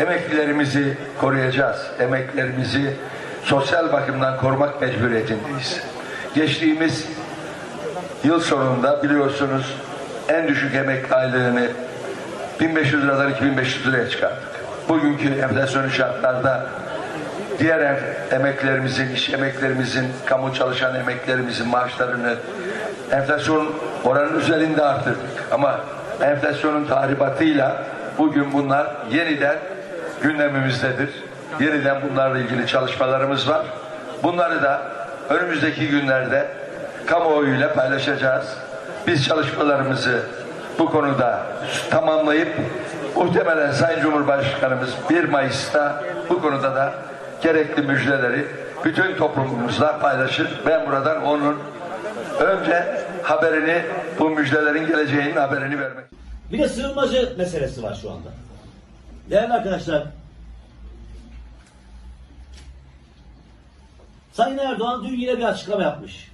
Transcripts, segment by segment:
Emeklilerimizi koruyacağız. Emeklilerimizi sosyal bakımdan korumak mecburiyetindeyiz. Geçtiğimiz yıl sonunda biliyorsunuz en düşük emekli aylığını 1500 liradan 2500 liraya çıkarttık. Bugünkü enflasyon şartlarda diğer em- emeklerimizin, iş emeklerimizin, kamu çalışan emeklerimizin maaşlarını enflasyon oranının üzerinde arttırdık. Ama enflasyonun tahribatıyla bugün bunlar yeniden gündemimizdedir. Yeniden bunlarla ilgili çalışmalarımız var. Bunları da önümüzdeki günlerde kamuoyuyla paylaşacağız. Biz çalışmalarımızı bu konuda tamamlayıp muhtemelen Sayın Cumhurbaşkanımız 1 Mayıs'ta bu konuda da gerekli müjdeleri bütün toplumumuzla paylaşır. Ben buradan onun önce haberini, bu müjdelerin geleceğinin haberini vermek Bir de sığınmacı meselesi var şu anda. Değerli arkadaşlar, Sayın Erdoğan dün yine bir açıklama yapmış.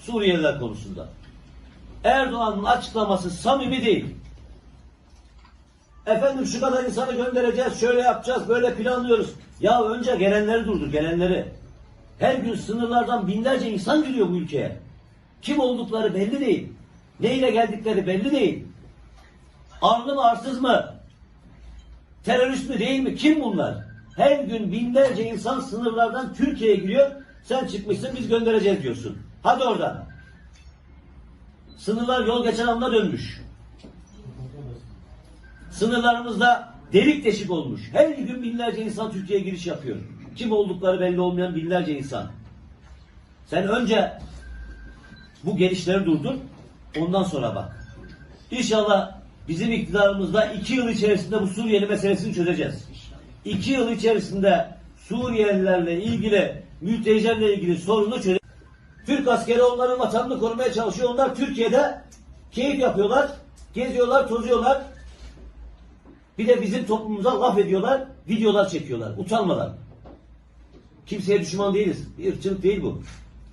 Suriyeliler konusunda. Erdoğan'ın açıklaması samimi değil. Efendim şu kadar insanı göndereceğiz, şöyle yapacağız, böyle planlıyoruz. Ya önce gelenleri durdur, gelenleri. Her gün sınırlardan binlerce insan giriyor bu ülkeye. Kim oldukları belli değil. Neyle geldikleri belli değil. Arlı mı arsız mı? Terörist mi değil mi? Kim bunlar? Her gün binlerce insan sınırlardan Türkiye'ye giriyor. Sen çıkmışsın biz göndereceğiz diyorsun. Hadi oradan. Sınırlar yol geçen anda dönmüş. Sınırlarımızda delik deşik olmuş. Her gün binlerce insan Türkiye'ye giriş yapıyor. Kim oldukları belli olmayan binlerce insan. Sen önce bu gelişleri durdur. Ondan sonra bak. İnşallah bizim iktidarımızda iki yıl içerisinde bu Suriyeli meselesini çözeceğiz. İki yıl içerisinde Suriyelilerle ilgili, mültecilerle ilgili sorunu çözeceğiz. Türk askeri onların vatanını korumaya çalışıyor. Onlar Türkiye'de keyif yapıyorlar, geziyorlar, tozuyorlar. Bir de bizim toplumumuza laf ediyorlar, videolar çekiyorlar. Utanmadan. Kimseye düşman değiliz. Bir ırkçılık değil bu.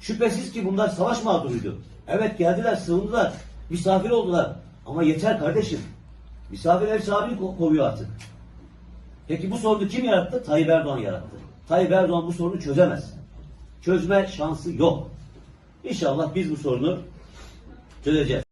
Şüphesiz ki bunlar savaş mağduruydu. Evet geldiler, sığındılar, misafir oldular. Ama yeter kardeşim. Misafir ev sahibini ko- kovuyor artık. Peki bu sorunu kim yarattı? Tayyip Erdoğan yarattı. Tayyip Erdoğan bu sorunu çözemez. Çözme şansı yok. İnşallah biz bu sorunu çözeceğiz.